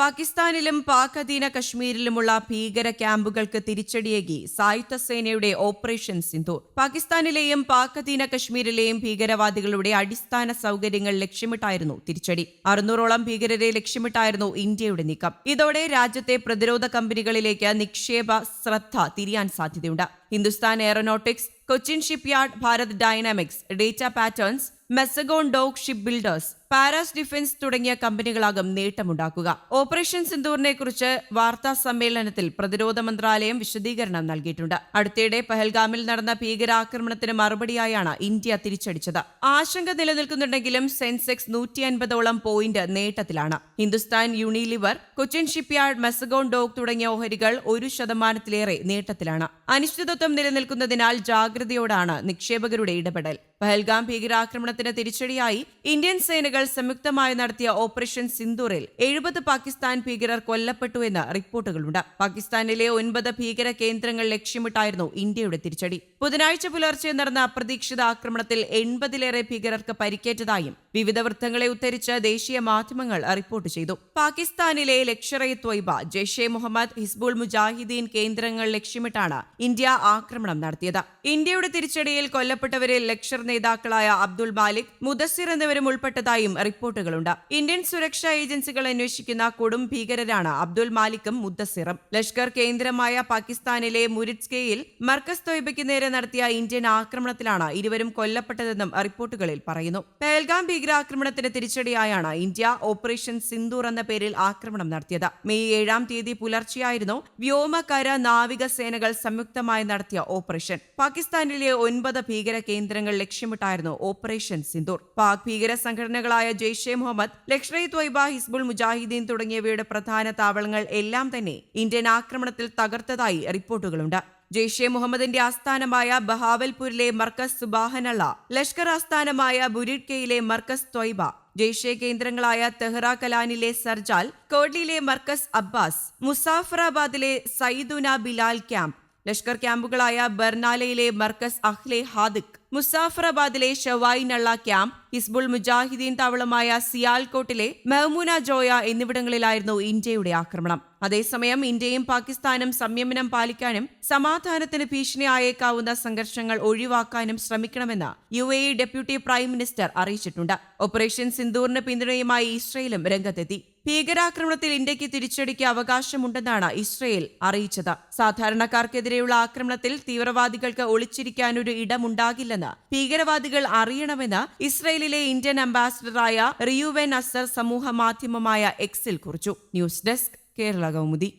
പാകിസ്ഥാനിലും പാക് അധീന കശ്മീരിലുമുള്ള ഭീകര ക്യാമ്പുകൾക്ക് തിരിച്ചടിയേകി സായുധ സേനയുടെ ഓപ്പറേഷൻ സിന്ധു പാകിസ്ഥാനിലെയും പാക് അധീന കശ്മീരിലെയും ഭീകരവാദികളുടെ അടിസ്ഥാന സൗകര്യങ്ങൾ ലക്ഷ്യമിട്ടായിരുന്നു തിരിച്ചടി. അറുന്നൂറോളം ഭീകരരെ ലക്ഷ്യമിട്ടായിരുന്നു ഇന്ത്യയുടെ നീക്കം. ഇതോടെ രാജ്യത്തെ പ്രതിരോധ കമ്പനികളിലേക്ക് നിക്ഷേപ ശ്രദ്ധ തിരിയാൻ സാധ്യതയുണ്ട്. Hindustan Aeronautics Cochin Shipyard Bharat Dynamics Data Patterns Mazagon Dock Shipbuilders Paras Defence തുടങ്ങിയ കമ്പനികളാകും നേട്ടമുണ്ടാക്കുക. ഓപ്പറേഷൻ സിന്ദൂറിനെ കുറിച്ച് വാർത്താ സമ്മേളനത്തിൽ പ്രതിരോധ മന്ത്രാലയം വിശദീകരണം നൽകിയിട്ടുണ്ട്. അടുത്തിടെ പഹൽഗാമിൽ നടന്ന ഭീകരാക്രമണത്തിന് മറുപടിയായാണ് ഇന്ത്യ തിരിച്ചടിച്ചത്. ആശങ്ക നിലനിൽക്കുന്നുണ്ടെങ്കിലും സെൻസെക്സ് നൂറ്റി അൻപതോളം point നേട്ടത്തിലാണ്. Hindustan Unilever Cochin Shipyard Mazagon Dock തുടങ്ങിയ ഓഹരികൾ ഒരു ശതമാനത്തിലേറെ നേട്ടത്തിലാണ്. അനിശ്ചിതത്വം നിലനിൽക്കുന്നതിനാൽ ജാഗ്രതയോടാണ് നിക്ഷേപകരുടെ ഇടപെടൽ. പഹൽഗാം ഭീകരാക്രമണത്തിന് തിരിച്ചടിയായി ഇന്ത്യൻ സേനകൾ സംയുക്തമായി നടത്തിയ ഓപ്പറേഷൻ സിന്ദൂറിൽ എഴുപത് പാകിസ്ഥാൻ ഭീകരർ കൊല്ലപ്പെട്ടു എന്ന് റിപ്പോർട്ടുകളുണ്ട്. പാകിസ്ഥാനിലെ ഒൻപത് ഭീകര കേന്ദ്രങ്ങൾ ലക്ഷ്യമിട്ടായിരുന്നു ഇന്ത്യയുടെ തിരിച്ചടി. ബുധനാഴ്ച പുലർച്ചെ നടന്ന അപ്രതീക്ഷിത ആക്രമണത്തിൽ എൺപതിലേറെ ഭീകരർക്ക് പരിക്കേറ്റതായും വിവിധ വൃത്തങ്ങളെ ഉദ്ധരിച്ച് ദേശീയ മാധ്യമങ്ങൾ റിപ്പോർട്ട് ചെയ്തു. പാകിസ്ഥാനിലെ ലക്ഷർ ഇ ത്വയ്ബ ജെയ്ഷെ മുഹമ്മദ് ഹിസ്ബുൾ മുജാഹിദീൻ കേന്ദ്രങ്ങൾ ലക്ഷ്യമിട്ടാണ് ഇന്ത്യ ആക്രമണം നടത്തിയത്. ഇന്ത്യയുടെ തിരിച്ചടിയിൽ കൊല്ലപ്പെട്ടവരിൽ ലക്ഷർ നേതാക്കളായ അബ്ദുൾ മാലിക് മുദസ്സിർ എന്നിവരും ഉൾപ്പെട്ടതായും റിപ്പോർട്ടുകളുണ്ട്. ഇന്ത്യൻ സുരക്ഷാ ഏജൻസികൾ അന്വേഷിക്കുന്ന കൊടും ഭീകരരാണ് അബ്ദുൾ മാലിക്കും മുദ്ദസിറും ലഷ്കർ കേന്ദ്രമായ പാകിസ്ഥാനിലെ മുരിറ്റ്സ്കേയിൽ മർക്കസ് തൊയ്ബയ്ക്ക് നേരെ നടത്തിയ ഇന്ത്യൻ ആക്രമണത്തിലാണ് ഇരുവരും കൊല്ലപ്പെട്ടതെന്നും റിപ്പോർട്ടുകളിൽ പറയുന്നു. പേൽഗാം ഭീകരാക്രമണത്തിന് തിരിച്ചടിയായാണ് ഇന്ത്യ ഓപ്പറേഷൻ സിന്ദൂർ എന്ന പേരിൽ ആക്രമണം നടത്തിയത്. മെയ് ഏഴാം തീയതി പുലർച്ചെയായിരുന്നു വ്യോമകര നാവിക സേനകൾ സംയുക്തമായി നടത്തിയ ഓപ്പറേഷൻ. പാകിസ്ഥാനിലെ ഒൻപത് ഭീകര കേന്ദ്രങ്ങൾ ലക്ഷ്യമിട്ടായിരുന്നു ഓപ്പറേഷൻ സിന്ദൂർ. പാക് ഭീകര സംഘടനകളായ ജെയ്ഷെ മുഹമ്മദ് ലഷ്കർ ഇ ത്വയ്ബ ഹിസ്ബുൾ മുജാഹിദ്ദീൻ തുടങ്ങിയവയുടെ പ്രധാന താവളങ്ങൾ എല്ലാം തന്നെ ഇന്ത്യൻ ആക്രമണത്തിൽ തകർത്തതായി റിപ്പോർട്ടുകളുണ്ട്. ജെയ്ഷെ മുഹമ്മദിന്റെ ആസ്ഥാനമായ ബഹാവൽപൂരിലെ മർക്കസ് സുബാഹനള്ള ലഷ്കർ ആസ്ഥാനമായ ബുരിഡ്കയിലെ മർക്കസ് ത്വയ്ബ ജെയ്ഷെ കേന്ദ്രങ്ങളായ തെഹ്റ കലാനിലെ സർജാൽ കോഡ്ലിയിലെ മർക്കസ് അബ്ബാസ് മുസാഫറാബാദിലെ സയ്ദുന ബിലാൽ ക്യാമ്പ് ലഷ്കർ ക്യാമ്പുകളായ ബർനാലയിലെ മർക്കസ് അഹ്ലെ ഹാദിഖ് മുസാഫറാബാദിലെ ഷവായി നള്ള ക്യാമ്പ് ഹിസ്ബുൾ മുജാഹിദീൻ താവളമായ സിയാൽകോട്ടിലെ മെഹ്മൂന ജോയ എന്നിവിടങ്ങളിലായിരുന്നു ഇന്ത്യയുടെ ആക്രമണം. അതേസമയം ഇന്ത്യയും പാകിസ്ഥാനും സംയമനം പാലിക്കാനും സമാധാനത്തിന് ഭീഷണിയായേക്കാവുന്ന സംഘർഷങ്ങൾ ഒഴിവാക്കാനും ശ്രമിക്കണമെന്ന് U A deputy prime minister അറിയിച്ചിട്ടുണ്ട്. ഓപ്പറേഷൻ സിന്ദൂറിന് പിന്തുണയുമായി ഇസ്രയേലും രംഗത്തെത്തി. ഭീകരാക്രമണത്തിൽ ഇന്ത്യയ്ക്ക് തിരിച്ചടിക്ക് അവകാശമുണ്ടെന്നാണ് ഇസ്രയേൽ അറിയിച്ചത്. സാധാരണക്കാർക്കെതിരെയുള്ള ആക്രമണത്തിൽ തീവ്രവാദികൾക്ക് ഒളിച്ചിരിക്കാനൊരു ഇടമുണ്ടാകില്ലെന്ന് ഭീകരവാദികൾ അറിയണമെന്ന് ഇസ്രയേലിലെ ഇന്ത്യൻ അംബാസിഡറായ റിയുവെൻ അസർ സമൂഹ മാധ്യമമായ എക്സിൽ കുറിച്ചു. News desk Kerala Kaumudi.